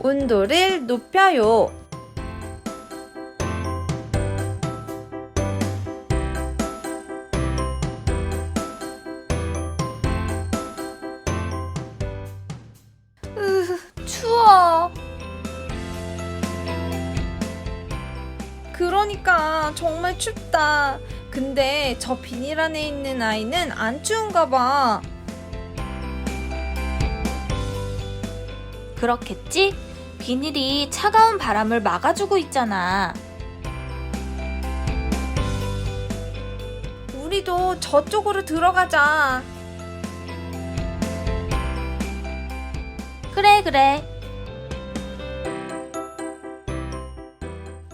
온도를 높여요. 그러니까 정말 춥다. 근데 저 비닐 안에 있는 아이는 안 추운가 봐. 그렇겠지? 비닐이 차가운 바람을 막아주고 있잖아. 우리도 저쪽으로 들어가자. 그래, 그래.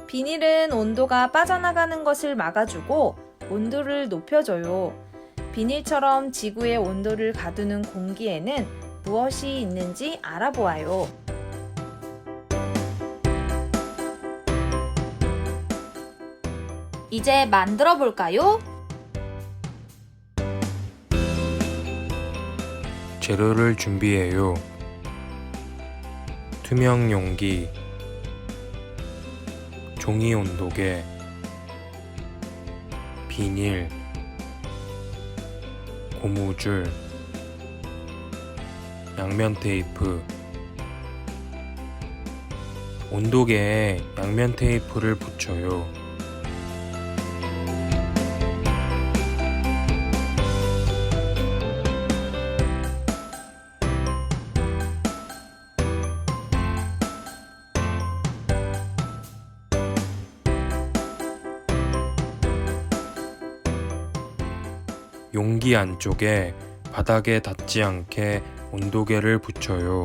비닐은 온도가 빠져나가는 것을 막아주고 온도를 높여줘요. 비닐처럼 지구의 온도를 가두는 공기에는 무엇이 있는지 알아보아요. 이제 만들어 볼까요? 재료를 준비해요. 투명 용기, 종이 온도계, 비닐, 고무줄, 양면 테이프, 온도계에 양면 테이프를 붙여요. 용기 안쪽에 바닥에 닿지 않게 온도계를 붙여요.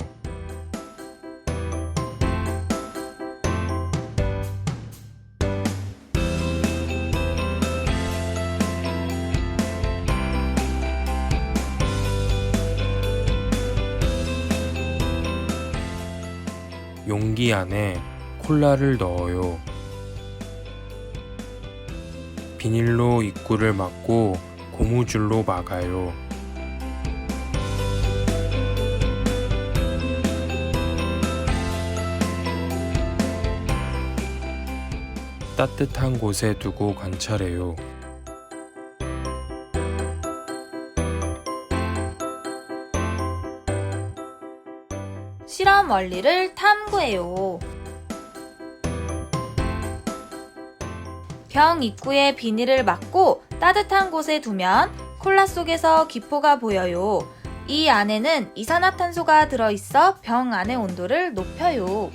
용기 안에 콜라를 넣어요. 비닐로 입구를 막고 고무줄로 막아요. 따뜻한 곳에 두고 관찰해요. 실험 원리를 탐구해요. 병 입구에 비닐을 막고 따뜻한 곳에 두면 콜라 속에서 기포가 보여요. 이 안에는 이산화탄소가 들어있어 병 안의 온도를 높여요.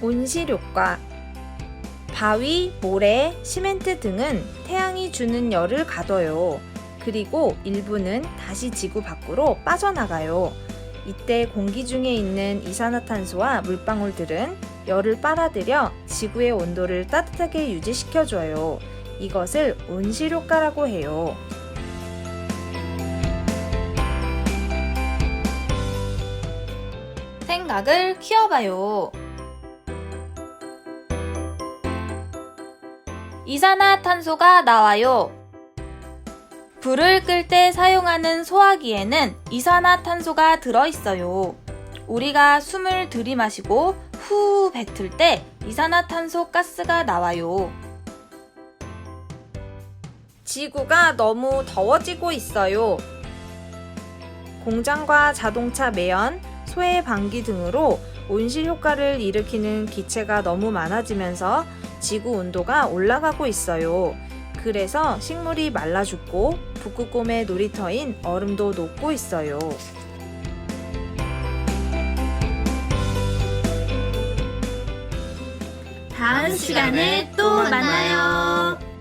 온실효과 바위, 모래, 시멘트 등은 태양이 주는 열을 가둬요. 그리고 일부는 다시 지구 밖으로 빠져나가요. 이때 공기 중에 있는 이산화탄소와 물방울들은 열을 빨아들여 지구의 온도를 따뜻하게 유지시켜줘요. 이것을 온실효과라고 해요. 생각을 키워봐요. 이산화탄소가 나와요. 불을 끌 때 사용하는 소화기에는 이산화탄소가 들어있어요. 우리가 숨을 들이마시고 후 뱉을 때 이산화탄소 가스가 나와요. 지구가 너무 더워지고 있어요. 공장과 자동차 매연, 소해 방기 등으로 온실 효과를 일으키는 기체가 너무 많아지면서 지구 온도가 올라가고 있어요. 그래서 식물이 말라 죽고 북극곰의 놀이터인 얼음도 녹고 있어요. 다음 시간에 또 만나요.